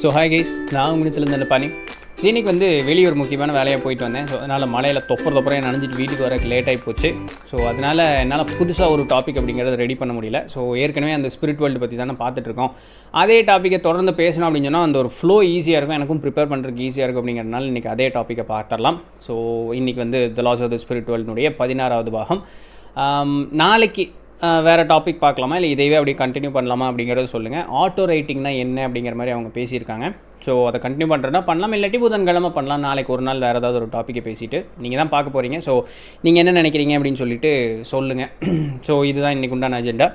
So hi guys நான் உங்களிடத்துலேருந்து அந்த பனி. இன்னைக்கு வந்து வெளியூர் முக்கியமான வேலையாக போயிட்டு வந்தேன். ஸோ அதனால் மலையில் தொப்பர தொப்பரையாக நனைஞ்சிட்டு வீட்டுக்கு வரக்கு லேட் ஆகி போச்சு. ஸோ அதனால் என்னால் புதுசாக ஒரு டாபிக் அப்படிங்கிறத ரெடி பண்ண முடியல. ஸோ ஏற்கனவே அந்த ஸ்பிரிட் வேர்ல்டு பற்றி தானே பார்த்துட்ருக்கோம் அதே டாப்பிக்கை தொடர்ந்து பேசணும் அப்படின்னு சொன்னால் அந்த ஒரு ஃப்ளோ ஈஸியாக இருக்கும். எனக்கும் ப்ரிப்பேர் பண்ணுறதுக்கு ஈஸியாக இருக்கும் அப்படிங்கிறதுனால இன்றைக்கி அதே டாப்பிக்கை பார்த்துடலாம். ஸோ இன்றைக்கி வந்து the laws of the spirit வேர்ல்டுனுடைய பதினாறாவது பாகம். நாளைக்கு வேறு டாபிக் பார்க்கலாமா? இல்லை இதையே அப்படியே கண்டினியூ பண்ணலாமா அப்படிங்கிறத சொல்லுங்கள் ஆட்டோ ரைட்டிங்னா என்ன அப்படிங்கிற மாதிரி அவங்க பேசியிருக்காங்க. ஸோ அதை கண்டினியூ பண்ணுறேன்னா பண்ணலாம். இல்லாட்டி புதன்கிழமை பண்ணலாம். நாளைக்கு ஒரு நாள் வேறு ஏதாவது ஒரு டாப்பிக்கை பேசிட்டு நீங்கள் தான் பார்க்க போகிறீங்க ஸோ நீங்கள் என்ன நினைக்கிறீங்க அப்படின்னு சொல்லிட்டு சொல்லுங்கள் ஸோ இதுதான் இன்றைக்கு உண்டான அஜெண்டா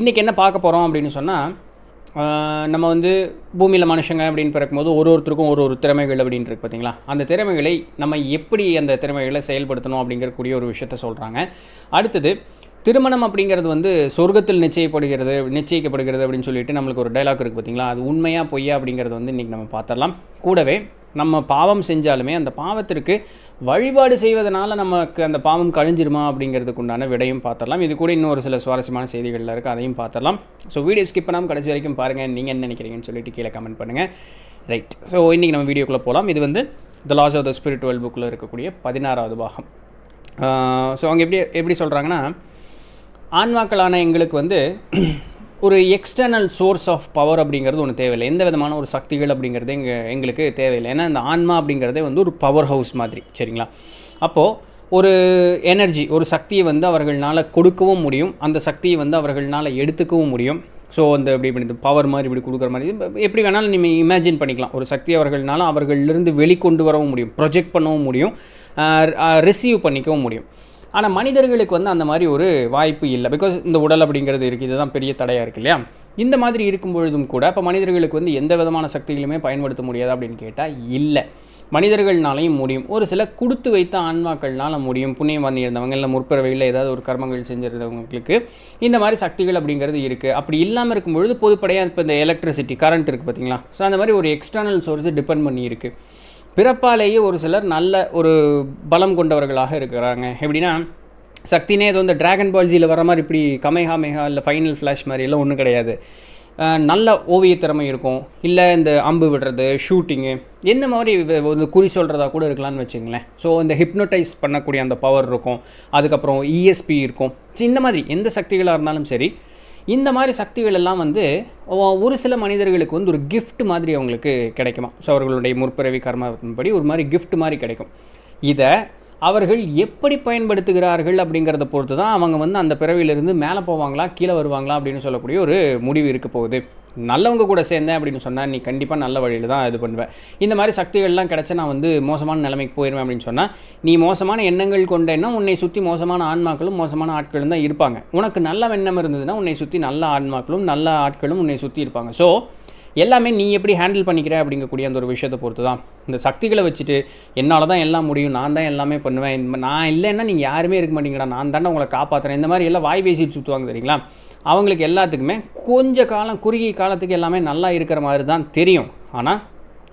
இன்றைக்கி என்ன பார்க்க போகிறோம் அப்படின்னு சொன்னால் நம்ம வந்து பூமியில் மனுஷங்க அப்படின்னு பிறக்கும்போது ஒரு ஒருத்தருக்கும் ஒரு ஒரு திறமைகள் அப்படின்னு இருக்கு பார்த்தீங்களா அந்த திறமைகளை நம்ம எப்படி அந்த திறமைகளை செயல்படுத்தணும் அப்படிங்கிறக்கூடிய ஒரு விஷயத்த சொல்கிறாங்க அடுத்தது திருமணம் அப்படிங்கிறது வந்து சொர்க்கத்தில் நிச்சயப்படுகிறது நிச்சயிக்கப்படுகிறது அப்படின்னு சொல்லிட்டு நம்மளுக்கு ஒரு டைலாக் இருக்குது பார்த்தீங்களா? அது உண்மையாக பொய்யா அப்படிங்கிறது வந்து இன்றைக்கி நம்ம பார்த்துடலாம். கூடவே நம்ம பாவம் செஞ்சாலுமே அந்த பாவத்திற்கு வழிபாடு செய்வதனால நமக்கு அந்த பாவம் கழிஞ்சிருமா அப்படிங்கிறதுக்கு உண்டான விடையும் பார்த்துடலாம். இது கூட இன்னும் ஒரு சில சுவாரஸ்யமான செய்திகளில் இருக்குது அதையும் பார்த்துடலாம். ஸோ வீடியோ ஸ்கிப் பண்ணாமல் கடைசி வரைக்கும் பாருங்கள் நீங்கள் என்ன நினைக்கிறீங்கன்னு சொல்லிட்டு கீழே கமெண்ட் பண்ணுங்கள் ரைட் ஸோ இன்றைக்கி நம்ம வீடியோக்குள்ளே போகலாம் இது வந்து the laws of the spiritual புக்கில் இருக்கக்கூடிய பதினாறாவது பாகம். ஸோ அவங்க எப்படி எப்படி சொல்கிறாங்கன்னா ஆன்மாக்களான எங்களுக்கு வந்து ஒரு எக்ஸ்டர்னல் சோர்ஸ் ஆஃப் பவர் அப்படிங்கிறது ஒன்று தேவையில்லை. எந்த விதமான ஒரு சக்திகள் அப்படிங்கிறது எங்கள் எங்களுக்கு தேவையில்லை. ஏன்னா இந்த ஆன்மா அப்படிங்கிறதே வந்து ஒரு பவர் ஹவுஸ் மாதிரி சரிங்களா? அப்போது ஒரு எனர்ஜி ஒரு சக்தியை வந்து அவர்களால் கொடுக்கவும் முடியும். அந்த சக்தியை வந்து அவர்களால் எடுத்துக்கவும் முடியும். ஸோ அந்த இப்படி இப்படி பவர் மாதிரி இப்படி கொடுக்குற மாதிரி எப்படி வேணாலும் நீங்கள் இமேஜின் பண்ணிக்கலாம். ஒரு சக்தி அவர்கள்னால அவர்களிருந்து வெளிக்கொண்டு வரவும் முடியும். ப்ரொஜெக்ட் பண்ணவும் முடியும். ரிசீவ் பண்ணிக்கவும் முடியும். ஆனால் மனிதர்களுக்கு வந்து அந்த மாதிரி ஒரு வாய்ப்பு இல்லை. பிகாஸ் இந்த உடல் அப்படிங்கிறது இருக்குது இதுதான் பெரிய தடையாக இருக்கு இல்லையா? இந்த மாதிரி இருக்கும் பொழுதும் கூட இப்போ மனிதர்களுக்கு வந்து எந்த விதமான சக்திகளுமே பயன்படுத்த முடியாது அப்படின்னு கேட்டால் இல்லை. மனிதர்கள்னாலையும் முடியும். ஒரு சில கொடுத்து வைத்த ஆன்மாக்கள்னால முடியும். புண்ணியம் பண்ணியிருந்தவங்க இல்லை முற்பிறவையில் ஏதாவது ஒரு கர்மங்கள் செஞ்சிருந்தவங்களுக்கு இந்த மாதிரி சக்திகள் அப்படிங்கிறது இருக்குது அப்படி இல்லாமல் இருக்கும்பொழுது பொதுப்படையாக இப்போ இந்த எலக்ட்ரிசிட்டி கரண்ட் இருக்குது பார்த்தீங்களா ஸோ அந்த மாதிரி ஒரு எக்ஸ்டர்னல் சோர்ஸ் டிபெண்ட் பண்ணி இருக்குது பிறப்பாலேயே ஒரு சிலர் நல்ல ஒரு பலம் கொண்டவர்களாக இருக்கிறாங்க. எப்படின்னா சக்தினே இது வந்து டிராகன் பால்ஜியில் வர மாதிரி இப்படி கமேஹா மேகா இல்லை ஃபைனல் ஃப்ளாஷ் மாதிரி எல்லாம் ஒன்றும் கிடையாது. நல்ல ஓவியத்திறமை இருக்கும். இல்லை இந்த அம்பு விடுறது ஷூட்டிங்கு எந்த மாதிரி ஒரு குறி சொல்கிறதா கூட இருக்கலாம்னு வச்சுங்களேன். ஸோ இந்த ஹிப்னோடைஸ் பண்ணக்கூடிய அந்த பவர் இருக்கும். அதுக்கப்புறம் இஎஸ்பி இருக்கும். ஸோ இந்த மாதிரி எந்த சக்திகளாக இருந்தாலும் சரி இந்த மாதிரி சக்திகள் எல்லாம் வந்து ஒரு சில மனிதர்களுக்கு வந்து ஒரு கிஃப்ட் மாதிரி அவங்களுக்கு கிடைக்குமா? ஸோ அவர்களுடைய முற்பிறவி கர்மப்படி ஒரு மாதிரி கிஃப்ட் மாதிரி கிடைக்கும். இதை அவர்கள் எப்படி பயன்படுத்துகிறார்கள் அப்படிங்கிறத பொறுத்து தான் அவங்க வந்து அந்த பிறவியிலிருந்து மேலே போவாங்களா கீழே வருவாங்களா அப்படின்னு சொல்லக்கூடிய ஒரு முடிவு இருக்க போகுது. நல்லவங்க கூட சேர்ந்தேன் அப்படின்னு சொன்னால் நீ கண்டிப்பாக நல்ல வழியில் தான் இது பண்ணுவேன் இந்த மாதிரி சக்திகள்லாம் கிடச்சா நான் வந்து மோசமான நிலைமைக்கு போயிடுவேன் அப்படின்னு சொன்னால் நீ மோசமான எண்ணங்கள் கொண்டேன்னா உன்னை சுற்றி மோசமான ஆன்மாக்களும் மோசமான ஆட்களும் தான் இருப்பாங்க. உனக்கு நல்ல எண்ணம் இருந்ததுன்னா உன்னை சுற்றி நல்ல ஆன்மாக்களும் நல்ல ஆட்களும் உன்னை சுற்றி இருப்பாங்க. ஸோ எல்லாமே நீ எப்படி ஹேண்டில் பண்ணிக்கிற அப்படிங்கக்கூடிய அந்த ஒரு விஷயத்தை பொறுத்து தான் இந்த சக்திகளை வச்சுட்டு என்னால் தான் எல்லாம் முடியும் நான் தான் எல்லாமே பண்ணுவேன். இந்த நான் இல்லைன்னா நீங்கள் யாருமே இருக்க மாட்டீங்கடா நான் தானே உங்களை காப்பாற்றுறேன் இந்த மாதிரி எல்லாம் வாய் பேசிட்டு சுற்றுவாங்க தெரியுங்களா? அவங்களுக்கு எல்லாத்துக்குமே கொஞ்ச காலம் குறுகிய காலத்துக்கு எல்லாமே நல்லா இருக்கிற மாதிரி தான் தெரியும். ஆனால்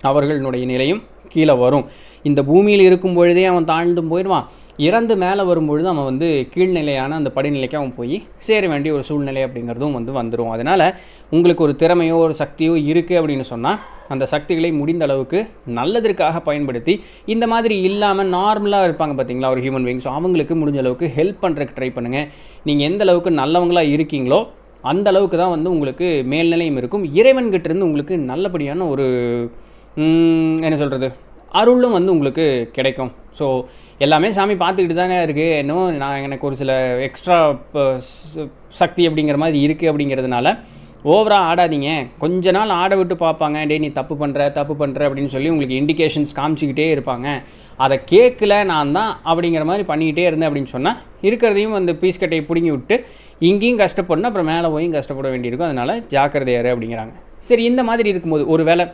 அவர்களுடைய நிலையும் கீழே வரும். இந்த பூமியில் இருக்கும் பொழுதே அவன் தாழ்ந்தும் போயிடுவான். இறந்து மேலே வரும்பொழுது அவன் வந்து கீழ்நிலையான அந்த படிநிலைக்கு அவன் போய் சேர வேண்டிய ஒரு சூழ்நிலை அப்படிங்கிறதும் வந்து வந்துடும் அதனால் உங்களுக்கு ஒரு திறமையோ ஒரு சக்தியோ இருக்குது அப்படின்னு சொன்னால் அந்த சக்திகளை முடிந்த அளவுக்கு நல்லதற்காக பயன்படுத்தி இந்த மாதிரி இல்லாமல் நார்மலாக இருப்பாங்க பார்த்தீங்களா ஒரு ஹியூமன் பீயிங்ஸ் அவங்களுக்கு முடிஞ்ச அளவுக்கு ஹெல்ப் பண்ணுறதுக்கு ட்ரை பண்ணுங்கள் நீங்கள் எந்த அளவுக்கு நல்லவங்களாக இருக்கீங்களோ அந்த அளவுக்கு தான் வந்து உங்களுக்கு மேல்நிலையும் இருக்கும். இறைவன்கிட்டேருந்து உங்களுக்கு நல்லபடியான ஒரு என்ன சொல்கிறது அருளும் வந்து உங்களுக்கு கிடைக்கும். ஸோ எல்லாமே சாமி பார்த்துக்கிட்டு தானே இருக்குது இன்னும் நான் எனக்கு ஒரு சில எக்ஸ்ட்ரா சக்தி அப்படிங்கிற மாதிரி இருக்குது அப்படிங்கிறதுனால ஓவராக ஆடாதீங்க. கொஞ்ச நாள் ஆட விட்டு பார்ப்பாங்க. டேய் நீ தப்பு பண்ணுற தப்பு பண்ணுற அப்படின்னு சொல்லி உங்களுக்கு இண்டிகேஷன்ஸ் காமிச்சிக்கிட்டே இருப்பாங்க. அதை கேட்கல நான் தான் அப்படிங்கிற மாதிரி பண்ணிக்கிட்டே இருந்தேன் அப்படின்னு சொன்னால் இருக்கிறதையும் அந்த பீஸ் கட்டையை பிடுங்கி விட்டு இங்கேயும் கஷ்டப்படணும். அப்புறம் மேலே போயும் கஷ்டப்பட வேண்டியிருக்கும். அதனால் ஜாக்கிரதையாரு அப்படிங்கிறாங்க. சரி இந்த மாதிரி இருக்கும்போது ஒரு வேளை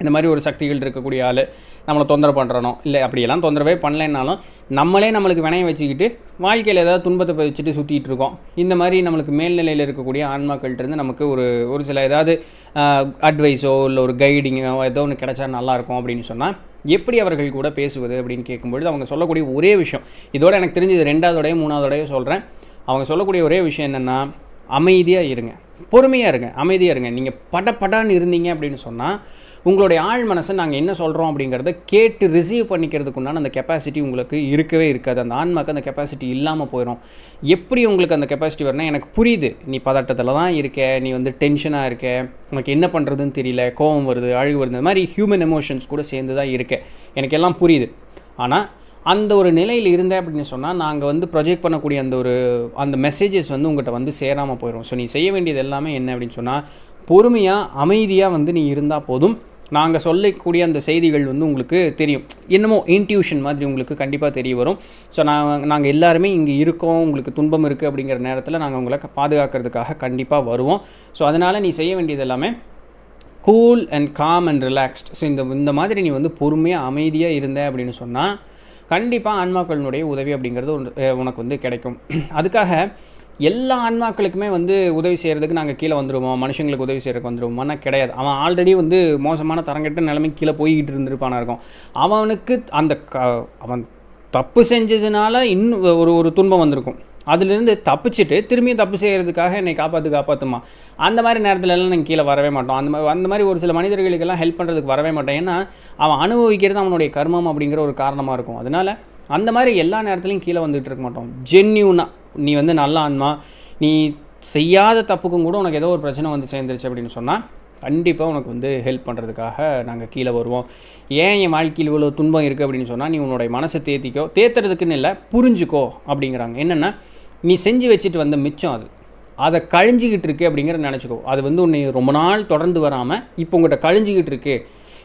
இந்த மாதிரி ஒரு சக்திகள் இருக்கக்கூடிய ஆள் நம்மளை தொந்தரவு பண்ணுறனோ இல்லை அப்படியெல்லாம் தொந்தரவே பண்ணலைன்னாலும் நம்மளே நம்மளுக்கு வினைய வச்சுக்கிட்டு வாழ்க்கையில் ஏதாவது துன்பத்தை வச்சுட்டு சுற்றிட்டு இருக்கோம். இந்த மாதிரி நம்மளுக்கு மேல்நிலையில் இருக்கக்கூடிய ஆன்மாக்கள்கிட்ட இருந்து நமக்கு ஒரு ஒரு சில ஏதாவது அட்வைஸோ இல்லை ஒரு கைடிங்கோ ஏதோ ஒன்று கிடைச்சா நல்லாயிருக்கும் அப்படின்னு சொன்னால் எப்படி அவர்கள் கூட பேசுவது அப்படின்னு கேட்கும்பொழுது அவங்க சொல்லக்கூடிய ஒரே விஷயம் இதோட எனக்கு தெரிஞ்சது ரெண்டாவதோடையோ மூணாவதோடையோ சொல்கிறேன் அவங்க சொல்லக்கூடிய ஒரே விஷயம் என்னென்னா அமைதியாக இருங்க. பொறுமையாக இருங்க. அமைதியாக இருங்க. நீங்கள் பட படான்னு இருந்தீங்க அப்படின்னு சொன்னால் உங்களுடைய ஆழ் மனசை நாங்கள் என்ன சொல்கிறோம் அப்படிங்கிறத கேட்டு ரிசீவ் பண்ணிக்கிறதுக்கு உண்டான அந்த கெப்பாசிட்டி உங்களுக்கு இருக்கவே இருக்காது. அந்த ஆன்மாக்கு அந்த கெப்பாசிட்டி இல்லாமல் போயிடும் எப்படி உங்களுக்கு அந்த கெப்பாசிட்டி வரணும் எனக்கு புரியுது. நீ பதட்டத்தில் தான் இருக்க நீ வந்து டென்ஷனாக இருக்க உனக்கு என்ன பண்ணுறதுன்னு தெரியல கோவம் வருது அழுகு வருது இந்த மாதிரி ஹியூமன் எமோஷன்ஸ் கூட சேர்ந்து தான் இருக்க. எனக்கு எல்லாம் புரியுது. ஆனால் அந்த ஒரு நிலையில் இருந்தேன் அப்படின்னு சொன்னால் நாங்கள் வந்து ப்ரொஜெக்ட் பண்ணக்கூடிய அந்த ஒரு அந்த மெசேஜஸ் வந்து உங்கள்கிட்ட வந்து சேராமல் போயிடும் ஸோ நீ செய்ய வேண்டியது எல்லாமே என்ன அப்படின்னு சொன்னால் பொறுமையாக அமைதியாக வந்து நீ இருந்தால் போதும். நாங்கள் சொல்லக்கூடிய அந்த செய்திகள் வந்து உங்களுக்கு தெரியும். என்னமோ இன்ட்யூஷன் மாதிரி உங்களுக்கு கண்டிப்பாக தெரிய வரும். ஸோ நான் நாங்கள் எல்லாருமே இங்கே இருக்கோம் உங்களுக்கு துன்பம் இருக்குது அப்படிங்கிற நேரத்தில் நாங்கள் உங்களை பாதுகாக்கிறதுக்காக கண்டிப்பாக வருவோம். ஸோ அதனால் நீ செய்ய வேண்டியது எல்லாமே cool and calm and relaxed so இந்த இந்த மாதிரி நீ வந்து பொறுமையாக அமைதியாக இருந்த அப்படின்னு சொன்னால் கண்டிப்பாக ஆன்மாக்களினுடைய உதவி அப்படிங்கிறது உனக்கு வந்து கிடைக்கும். அதுக்காக எல்லா ஆன்மாக்களுக்குமே வந்து உதவி செய்கிறதுக்கு நாங்கள் கீழே வந்துடுவோம் மனுஷங்களுக்கு உதவி செய்கிறதுக்கு வந்துடுவோம்னா கிடையாது. அவன் ஆல்ரெடி வந்து மோசமான தரங்கட்ட நிலைமைக்கு கீழே போய்கிட்டு இருந்திருப்பானா இருக்கும். அவனுக்கு அந்த க அவன் தப்பு செஞ்சதுனால இன்னும் ஒரு ஒரு துன்பம் வந்திருக்கும். அதுலேருந்து தப்பிச்சுட்டு திரும்பியும் தப்பு செய்கிறதுக்காக என்னை காப்பாற்று காப்பாற்றுமா அந்த மாதிரி நேரத்துலலாம் நாங்கள் கீழே வரவே மாட்டோம். அந்த மாதிரி அந்த மாதிரி ஒரு சில மனிதர்களுக்கெல்லாம் ஹெல்ப் பண்ணுறதுக்கு வரவே மாட்டோம். ஏன்னா அவன் அனுபவிக்கிறது அவனுடைய கர்மம் அப்படிங்கிற ஒரு காரணமாக இருக்கும். அதனால் அந்த மாதிரி எல்லா நேரத்துலையும் கீழே வந்துகிட்டு இருக்க மாட்டோம். ஜென்யூனாக நீ வந்து நல்ல ஆன்மா. நீ செய்யாத தப்புக்கும் கூட உனக்கு ஏதோ ஒரு பிரச்சனை வந்து சேர்ந்துருச்சு அப்படின்னு சொன்னால் கண்டிப்பாக உனக்கு வந்து ஹெல்ப் பண்ணுறதுக்காக நாங்கள் கீழே வருவோம். ஏன் என் வாழ்க்கையில் இவ்வளோ துன்பம் இருக்குது அப்படின்னு சொன்னால் நீ உன்னுடைய மனசை தேத்திக்கோ. தேத்துறதுக்குன்னு இல்லை புரிஞ்சுக்கோ அப்படிங்கிறாங்க. என்னென்னா நீ செஞ்சு வச்சுட்டு வந்த மிச்சம் அது. அதை கழிஞ்சிக்கிட்டு இருக்கு அப்படிங்கிற நினச்சிக்கோ. அது வந்து உன்னை ரொம்ப நாள் தொடர்ந்து வராமல் இப்போ உங்கள்கிட்ட கழிஞ்சிக்கிட்டு இருக்கு.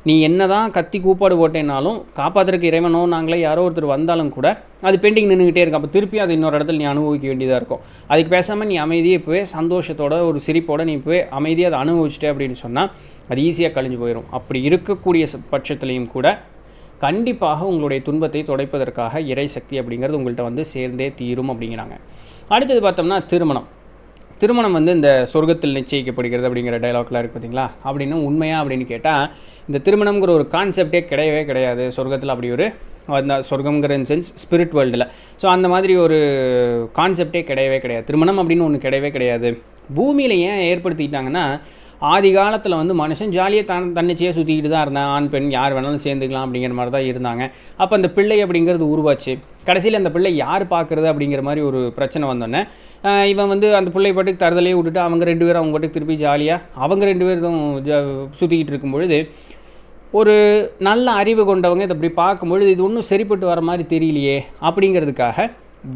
நீ என்ன தான் கத்தி கூப்பாடு போட்டேனாலும் காப்பாற்றுறதுக்கு இறைவனோ நாங்களே யாரோ ஒருத்தர் வந்தாலும் கூட அது பெண்டிங் நின்றுக்கிட்டே இருக்கும். அப்போ திருப்பி அது இன்னொரு இடத்துல நீ அனுபவிக்க வேண்டியதாக இருக்கும். அதுக்கு பேசாமல் நீ அமைதியே இப்போவே சந்தோஷத்தோட ஒரு சிரிப்போட நீ இப்போவே அமைதியாக அதை அனுபவிச்சிட்டே அப்படின்னு சொன்னால் அது ஈஸியாக கழிஞ்சு போயிடும் அப்படி இருக்கக்கூடிய பட்சத்துலேயும் கூட கண்டிப்பாக உங்களுடைய துன்பத்தை துடைப்பதற்காக இறை சக்தி அப்படிங்கிறது உங்கள்கிட்ட வந்து சேர்ந்தே தீரும் அப்படிங்கிறாங்க. அடுத்தது பார்த்தோம்னா திருமணம். திருமணம் வந்து இந்த சொர்க்கத்தில் நிச்சயிக்கப்படுகிறது அப்படிங்கிற டைலாக்லாம் இருக்குது பார்த்தீங்களா அப்படின்னு உண்மையாக அப்படின்னு கேட்டால் இந்த திருமணம்ங்கிற ஒரு கான்செப்டே கிடையவே கிடையாது. சொர்க்கத்தில் அப்படி ஒரு அந்த சொர்க்கங்கிற இன் சென்ஸ் ஸ்பிரிட் வேர்ல்டில் ஸோ அந்த மாதிரி ஒரு கான்செப்டே கிடையவே கிடையாது. திருமணம் அப்படின்னு ஒன்று கிடையவே கிடையாது. பூமியில் ஏன் ஏற்படுத்திக்கிட்டாங்கன்னா ஆதி காலத்தில் வந்து மனுஷன் ஜாலியாக தன் தன்னிச்சையாக சுற்றிக்கிட்டு தான் இருந்தான். ஆண் பெண் யார் வேணாலும் சேர்ந்துக்கலாம் அப்படிங்கிற மாதிரி தான் இருந்தாங்க. அப்போ அந்த பிள்ளை அப்படிங்கிறது உருவாச்சு. கடைசியில் அந்த பிள்ளை யார் பார்க்குறது அப்படிங்கிற மாதிரி ஒரு பிரச்சனை வந்தோடனே இவன் வந்து அந்த பிள்ளை பாட்டுக்கு தருதலையே விட்டுட்டு அவங்க ரெண்டு பேரும் அவங்க பாட்டுக்கு திருப்பி ஜாலியாக அவங்க ரெண்டு பேரும் சுற்றிக்கிட்டு இருக்கும் பொழுது ஒரு நல்ல அறிவு கொண்டவங்க இதை அப்படி பார்க்கும்பொழுது இது ஒன்றும் சரிப்பட்டு வர மாதிரி தெரியலையே அப்படிங்கிறதுக்காக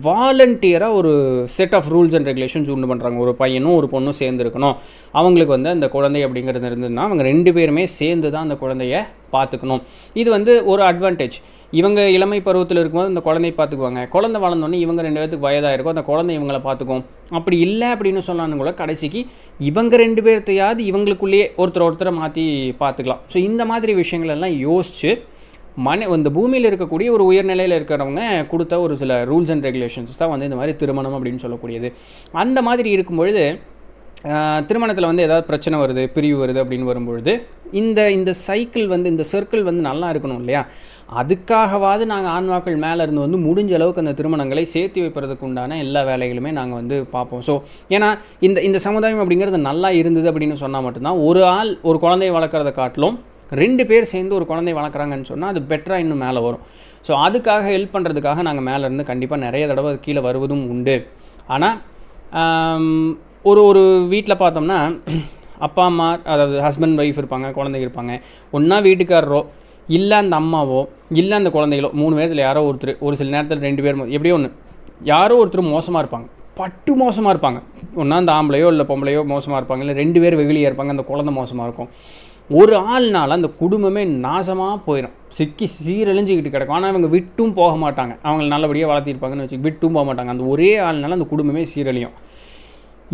வாலண்டியராக ஒரு set of rules and regulations உண்டு பண்ணுறாங்க ஒரு பையனும் ஒரு பொண்ணும் சேர்ந்துருக்கணும். அவங்களுக்கு வந்து அந்த குழந்தை அப்படிங்கிறது இருந்ததுன்னா அவங்க ரெண்டு பேருமே சேர்ந்து தான் அந்த குழந்தைய பார்த்துக்கணும். இது வந்து ஒரு அட்வான்டேஜ் இவங்க இளமை பருவத்தில் இருக்கும்போது அந்த குழந்தைய பார்த்துக்குவாங்க. குழந்தை வளர்ந்தோடனே இவங்க ரெண்டு பேருக்கு வயதாக இருக்கும். அந்த குழந்தை இவங்களை பார்த்துக்கும். அப்படி இல்லை அப்படின்னு சொன்னாலும் கூட கடைசிக்கு இவங்க ரெண்டு பேர்த்தையாவது இவங்களுக்குள்ளேயே ஒருத்தர் ஒருத்தரை மாற்றி பார்த்துக்கலாம். ஸோ இந்த மாதிரி விஷயங்கள் எல்லாம் யோசித்து மன இந்த பூமியில் இருக்கக்கூடிய ஒரு உயர்நிலையில் இருக்கிறவங்க கொடுத்த ஒரு சில ரூல்ஸ் அண்ட் ரெகுலேஷன்ஸ் தான் வந்து இந்த மாதிரி திருமணம் அப்படின்னு சொல்லக்கூடியது. அந்த மாதிரி இருக்கும்பொழுது திருமணத்தில் வந்து ஏதாவது பிரச்சனை வருது பிரிவு வருது அப்படின்னு வரும்பொழுது இந்த இந்த சைக்கிள் வந்து இந்த சர்க்கிள் வந்து நல்லா இருக்கணும் இல்லையா? அதுக்காகவாது நாங்கள் ஆன்மாக்கள் மேலே இருந்து வந்து முடிஞ்ச அளவுக்கு அந்த திருமணங்களை சேர்த்து வைப்பதற்கு உண்டான எல்லா வேலைகளுமே நாங்கள் வந்து பார்ப்போம். ஸோ ஏன்னா இந்த இந்த சமுதாயம் அப்படிங்கிறது நல்லா இருந்தது அப்படின்னு சொன்னால் மட்டும்தான் ஒரு ஆள் ஒரு குழந்தையை வளர்க்குறத காட்டிலும் ரெண்டு பேர் சேர்ந்து ஒரு குழந்தை வளர்க்குறாங்கன்னு சொன்னால் அது பெட்டராக இன்னும் மேலே வரும். ஸோ அதுக்காக ஹெல்ப் பண்ணுறதுக்காக நாங்கள் மேலே இருந்து கண்டிப்பாக நிறைய தடவை கீழே வருவதும் உண்டு. ஆனால் ஒரு ஒரு வீட்டில் பார்த்தோம்னா அப்பா அம்மா அதாவது ஹஸ்பண்ட் ஒய்ஃப் இருப்பாங்க குழந்தைங்க இருப்பாங்க. ஒன்றா வீட்டுக்காரரோ இல்லை அந்த அம்மாவோ இல்லை அந்த குழந்தைகளோ மூணு பேரத்தில் யாரோ ஒருத்தர் ஒரு சில நேரத்தில் ரெண்டு பேர் எப்படியோ ஒன்று யாரோ ஒருத்தர் மோசமாக இருப்பாங்க. பட்டு மோசமாக இருப்பாங்க. ஒன்றா அந்த ஆம்பளையோ இல்லை பொம்பளையோ மோசமாக இருப்பாங்க. இல்லை ரெண்டு பேர் வெகுளியாக இருப்பாங்க. அந்த குழந்தை மோசமாக இருக்கும். ஒரு ஆள்னால அந்த குடும்பமே நாசமாக போயிடும் சிக்கி சீரழிஞ்சிக்கிட்டு கிடக்கும். ஆனால் இவங்க விட்டும் போக மாட்டாங்க. அவங்க நல்லபடியாக வளர்த்திருப்பாங்கன்னு வச்சு விட்டும் போக மாட்டாங்க. அந்த ஒரே ஆள்னால அந்த குடும்பமே சீரழியும்.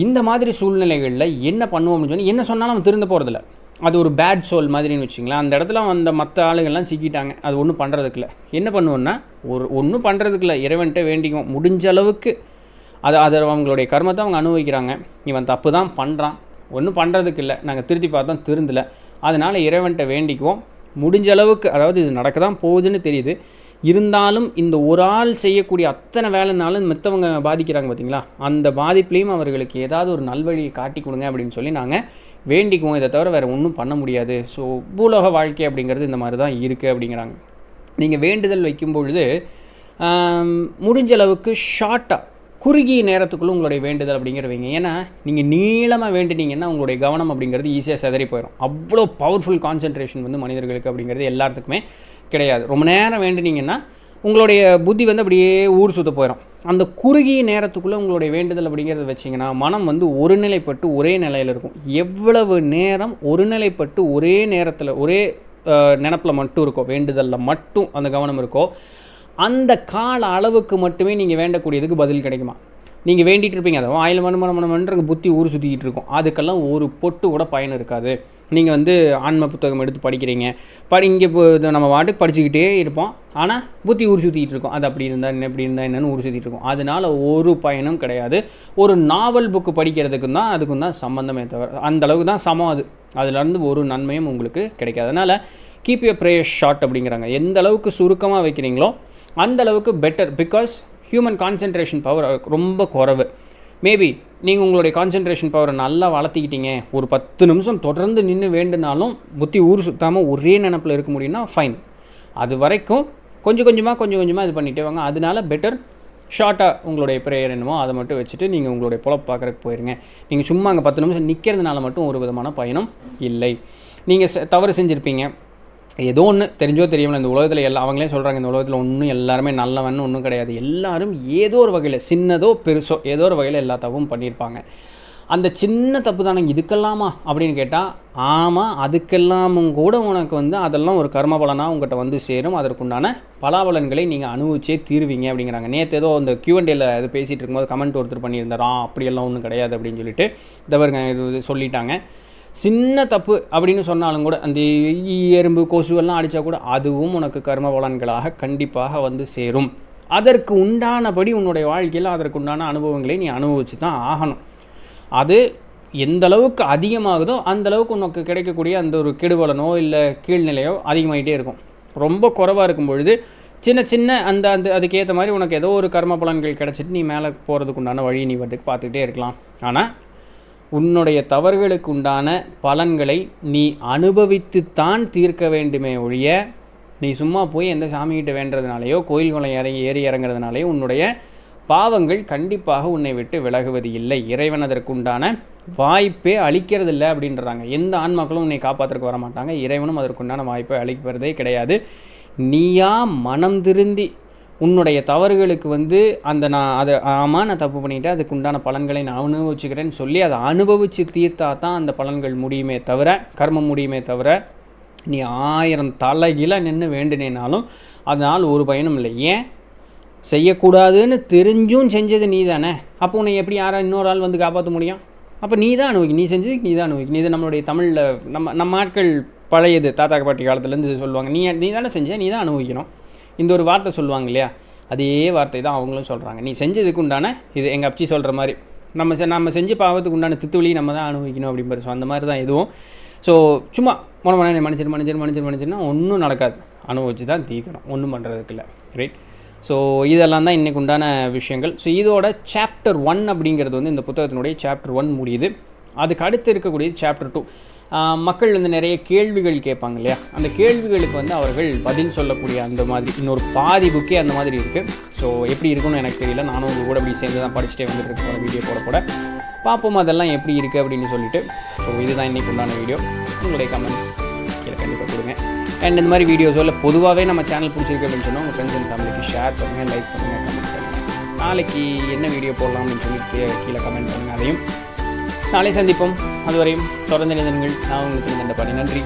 இந்த மாதிரி சூழ்நிலைகளில் என்ன பண்ணுவோம்னு சொன்னால் என்ன சொன்னாலும் அவன் திருந்த போகிறதில்ல அது ஒரு பேட் சோல் மாதிரின்னு வச்சுங்களேன் அந்த இடத்துல அந்த மற்ற ஆளுங்கள்லாம் சிக்கிட்டாங்க. அது ஒன்றும் பண்ணுறதுக்குல என்ன பண்ணுவோன்னா ஒரு ஒன்றும் பண்ணுறதுக்குல இறைவன்கிட்ட வேண்டிக்கும் முடிஞ்ச அளவுக்கு அதை அதை அவங்களுடைய கர்மத்தை அவங்க அனுபவிக்கிறாங்க. இவன் தப்பு தான் பண்ணுறான் ஒன்றும் பண்ணுறதுக்கு இல்லை. நாங்கள் திருத்தி பார்த்தோம் திருந்தலை. அதனால் இறைவன்கிட்ட வேண்டிக்குவோம். முடிஞ்ச அளவுக்கு அதாவது இது நடக்க தான் போகுதுன்னு தெரியுது. இருந்தாலும் இந்த ஒரு ஆள் செய்யக்கூடிய அத்தனை வேலைனாலும் மித்தவங்க பாதிக்கிறாங்க பார்த்தீங்களா அந்த பாதிப்புலேயும் அவர்களுக்கு ஏதாவது ஒரு நல்வழியை காட்டி கொடுங்க அப்படின்னு சொல்லி நாங்கள் வேண்டிக்குவோம். இதை தவிர வேறு ஒன்றும் பண்ண முடியாது. ஸோ பூலோக வாழ்க்கை அப்படிங்கிறது இந்த மாதிரி தான் இருக்குது அப்படிங்கிறாங்க. நீங்கள் வேண்டுதல் வைக்கும் பொழுது முடிஞ்ச அளவுக்கு ஷார்ட்டாக குறுகிய நேரத்துக்குள்ளே உங்களுடைய வேண்டுதல் அப்படிங்கிற வைங்க. ஏன்னா நீங்கள் நீளமாக வேண்டினீங்கன்னா உங்களுடைய கவனம் அப்படிங்கிறது ஈஸியாக சிதறி போயிடும் அவ்வளோ பவர்ஃபுல் கான்சென்ட்ரேஷன் வந்து மனிதர்களுக்கு அப்படிங்கிறது எல்லாத்துக்குமே கிடையாது. ரொம்ப நேரம் வேண்டினீங்கன்னா உங்களுடைய புத்தி வந்து அப்படியே ஊர் சுத்த போயிடும் அந்த குறுகிய நேரத்துக்குள்ளே உங்களுடைய வேண்டுதல் அப்படிங்கிறத வச்சிங்கன்னா மனம் வந்து ஒருநிலைப்பட்டு ஒரே நிலையில் இருக்கும். எவ்வளவு நேரம் ஒருநிலைப்பட்டு ஒரே நேரத்தில் ஒரே நினப்பில் மட்டும் இருக்கோ வேண்டுதலில் மட்டும் அந்த கவனம் இருக்கோ அந்த கால அளவுக்கு மட்டுமே நீங்கள் வேண்டக்கூடியதுக்கு பதில் கிடைக்குமா? நீங்கள் வேண்டிகிட்டு இருப்பீங்க. அதை ஆயில் மணி மணி மணி புத்தி ஊர் சுற்றிக்கிட்டு இருக்கும். அதுக்கெல்லாம் ஒரு பொட்டு கூட பயன் இருக்காது. நீங்கள் வந்து ஆன்ம புத்தகம் எடுத்து படிக்கிறீங்க. படி இங்கே இப்போ நம்ம வாட்டுக்கு படிச்சுக்கிட்டே இருப்போம். ஆனால் புத்தி ஊர் சுற்றிக்கிட்டு இருக்கும். அது அப்படி இருந்தால் என்ன இப்படி இருந்தால் என்னென்னு ஊர் சுற்றிட்டு இருக்கும். அதனால ஒரு பயனும் கிடையாது. ஒரு நாவல் புக்கு படிக்கிறதுக்கும் தான் அதுக்கும் தான் சம்மந்தமே தவிர அந்த அளவுக்கு தான் சமம் அது. அதுலேருந்து ஒரு நன்மையும் உங்களுக்கு கிடைக்காது. அதனால் கீப் யூ ப்ரேயர் ஷார்ட் அப்படிங்கிறாங்க. எந்த அளவுக்கு சுருக்கமாக வைக்கிறீங்களோ அந்த அளவுக்கு better because human concentration power ரொம்ப குறவு. மேபி நீங்கள் உங்களுடைய கான்சென்ட்ரேஷன் பவரை நல்லா வளர்த்திக்கிட்டீங்க. ஒரு பத்து நிமிஷம் தொடர்ந்து நின்று வேண்டுனாலும் புத்தி ஊர் சுத்தாமல் ஒரே நினப்பில் இருக்க முடியும்னா ஃபைன் அது வரைக்கும் கொஞ்சம் கொஞ்சமாக கொஞ்சம் கொஞ்சமாக இது பண்ணிகிட்டே வாங்க. அதனால பெட்டர் ஷார்ட்டாக உங்களுடைய ப்ரேயர் என்னமோ அதை மட்டும் வச்சுட்டு நீங்கள் உங்களுடைய பொழப்பு பார்க்குறக்கு போயிருங்க. நீங்கள் சும்மா அங்கே பத்து நிமிஷம் நிற்கிறதுனால மட்டும் ஒரு விதமான பயணம் இல்லை. நீங்கள் தவறு செஞ்சுருப்பீங்க. ஏதோ ஒன்று தெரிஞ்சோ தெரியாமல் இந்த உலகத்தில் எல்லா அவங்களே சொல்கிறாங்க இந்த உலகத்தில் ஒன்றும் எல்லாருமே நல்லவன் ஒன்றும் கிடையாது. எல்லாரும் ஏதோ ஒரு வகையில் சின்னதோ பெருசோ ஏதோ ஒரு வகையில் எல்லா தப்பும் பண்ணியிருப்பாங்க. அந்த சின்ன தப்பு தானே இதுக்கெல்லாமா அப்படின்னு கேட்டால் ஆமாம் அதுக்கெல்லாமும் கூட உனக்கு வந்து அதெல்லாம் ஒரு கர்ம பலனாக உங்கள்கிட்ட வந்து சேரும். அதற்குண்டான பலாபலன்களை நீங்கள் அனுபவிச்சே தீர்வீங்க அப்படிங்கிறாங்க. நேற்று ஏதோ அந்த கியூஎன்டேல இது பேசிகிட்டு இருக்கும்போது கமெண்ட் ஒருத்தர் பண்ணியிருந்தாரா அப்படியெல்லாம் ஒன்றும் கிடையாது அப்படின்னு சொல்லிட்டு இந்த பாருங்க இது சொல்லிட்டாங்க. சின்ன தப்பு அப்படின்னு சொன்னாலும் கூட அந்த எறும்பு கொசுவெல்லாம் அடித்தா கூட அதுவும் உனக்கு கர்ம பலன்களாக கண்டிப்பாக வந்து சேரும். அதற்கு உண்டானபடி உன்னுடைய வாழ்க்கையில் அதற்கு உண்டான அனுபவங்களை நீ அனுபவிச்சு தான் ஆகணும். அது எந்த அளவுக்கு அதிகமாகுதோ அந்த அளவுக்கு உனக்கு கிடைக்கக்கூடிய அந்த ஒரு கெடுபலனோ இல்லை கீழ்நிலையோ அதிகமாகிட்டே இருக்கும். ரொம்ப குறைவாக இருக்கும் பொழுது சின்ன சின்ன அந்த அந்த அதுக்கேற்ற மாதிரி உனக்கு ஏதோ ஒரு கர்ம பலன்கள் கிடச்சிட்டு நீ மேலே போகிறதுக்கு உண்டான வழி நீ வந்துட்டு பார்த்துக்கிட்டே இருக்கலாம். ஆனால் உன்னுடைய தவறுகளுக்கு உண்டான பலன்களை நீ அனுபவித்துத்தான் தீர்க்க வேண்டுமே ஒழிய நீ சும்மா போய் எந்த சாமிகிட்ட வேண்டுறதுனாலையோ கோயில் குளம் இறங்கி ஏறி இறங்குறதுனாலையோ உன்னுடைய பாவங்கள் கண்டிப்பாக உன்னை விட்டு விலகுவது இல்லை. இறைவன் அதற்குண்டான வாய்ப்பே அளிக்கிறதில்ல அப்படின்றாங்க. எந்த ஆன்மாக்களும் உன்னை காப்பாற்றுக்கு வர மாட்டாங்க இறைவனும் அதற்குண்டான வாய்ப்பை அளிக்கிறதே கிடையாது. நீயா மனம் திருந்தி உன்னுடைய தவறுகளுக்கு வந்து அந்த நான் அதை ஆமாம் நான் தப்பு பண்ணிட்டேன் அதுக்கு உண்டான பலன்களை நான் அனுபவிச்சுக்கிறேன்னு சொல்லி அதை அனுபவித்து தீர்த்தா தான் அந்த பலன்கள் முடியுமே தவிர கர்மம் முடியுமே தவிர நீ ஆயிரம் தலைகீழ நின்று வேண்டினேனாலும் அதனால் ஒரு பயனும் இல்லை. ஏன்? செய்யக்கூடாதுன்னு தெரிஞ்சும் செஞ்சது நீ தானே அப்போ உன்னை எப்படி யாரா இன்னொரு ஆள் வந்து காப்பாற்ற முடியும்? அப்போ நீ தான் அனுபவிக்க நீ செஞ்சதுக்கு நீ தான் அனுபவிக்க இது நம்மளுடைய தமிழில் நம்ம நம்ம ஆட்கள் பழையது தாத்தா பாட்டி காலத்துலேருந்து சொல்லுவாங்க. நீ நீ தானே செஞ்ச நீ தான் அனுபவிக்கணும் இந்த ஒரு வார்த்தை சொல்லுவாங்க இல்லையா? அதே வார்த்தை தான் அவங்களும் சொல்கிறாங்க நீ செஞ்சதுக்கு உண்டான இது எங்கள் அப்ச்சி சொல்கிற மாதிரி. நம்ம செ நம்ம செஞ்சு பாவத்துக்கு உண்டான தித்துவலி நம்ம தான் அனுபவிக்கணும் அப்படிங்கிற ஸோ அந்த மாதிரி தான் இதுவும். ஸோ சும்மா மன மன மனுஷன் மனுஷன் மனுஷன் மனுஷன்னா ஒன்றும் நடக்காது. அனுபவிச்சு தான் தீக்கணும். ஒன்றும் பண்ணுறதுக்கு இல்லை. ரைட் ஸோ இதெல்லாம் தான் இன்றைக்கு உண்டான விஷயங்கள். ஸோ இதோட சாப்டர் ஒன் அப்படிங்கிறது வந்து இந்த புத்தகத்தினுடைய சாப்டர் ஒன் முடியுது. அதுக்கு அடுத்து இருக்கக்கூடியது சாப்டர் டூ மக்கள் வந்து நிறைய கேள்விகள் கேட்பாங்க இல்லையா? அந்த கேள்விகளுக்கு வந்து அவர்கள் பதில் சொல்லக்கூடிய அந்த மாதிரி இன்னொரு பாதி புக்கே அந்த மாதிரி இருக்குது ஸோ எப்படி இருக்குன்னு எனக்கு தெரியல. நானும் உங்கள் கூட அப்படி சேர்ந்து தான் படிச்சுட்டே வந்துட்டு இருக்க வீடியோ போட போட. பார்ப்போம் அதெல்லாம் எப்படி இருக்குது அப்படின்னு சொல்லிட்டு. ஸோ இதுதான் இன்றைக்கு உண்டான வீடியோ உங்களுடைய கமெண்ட்ஸ் கீழே கண்டிப்பாக கொடுங்க. அண்ட் இந்த மாதிரி வீடியோஸோ இல்லை பொதுவாகவே நம்ம சேனல் பிடிச்சிருக்கு அப்படின்னு சொன்னால் உங்கள் ஃப்ரெண்ட்ஸ் அண்ட் ஃபேமிலிக்கு ஷேர் பண்ணுங்கள் லைக் பண்ணுங்கள் கமெண்ட் பண்ணுங்கள் நாளைக்கு என்ன வீடியோ போடலாம் அப்படின்னு சொல்லி கீழே- கீழே கமெண்ட் பண்ணுங்கள் அதையும் நாளை சந்திப்போம். அதுவரையும் தொடர்ந்து நிறுங்கள் நான் உங்களுக்கு இந்த பண்ணி நன்றி.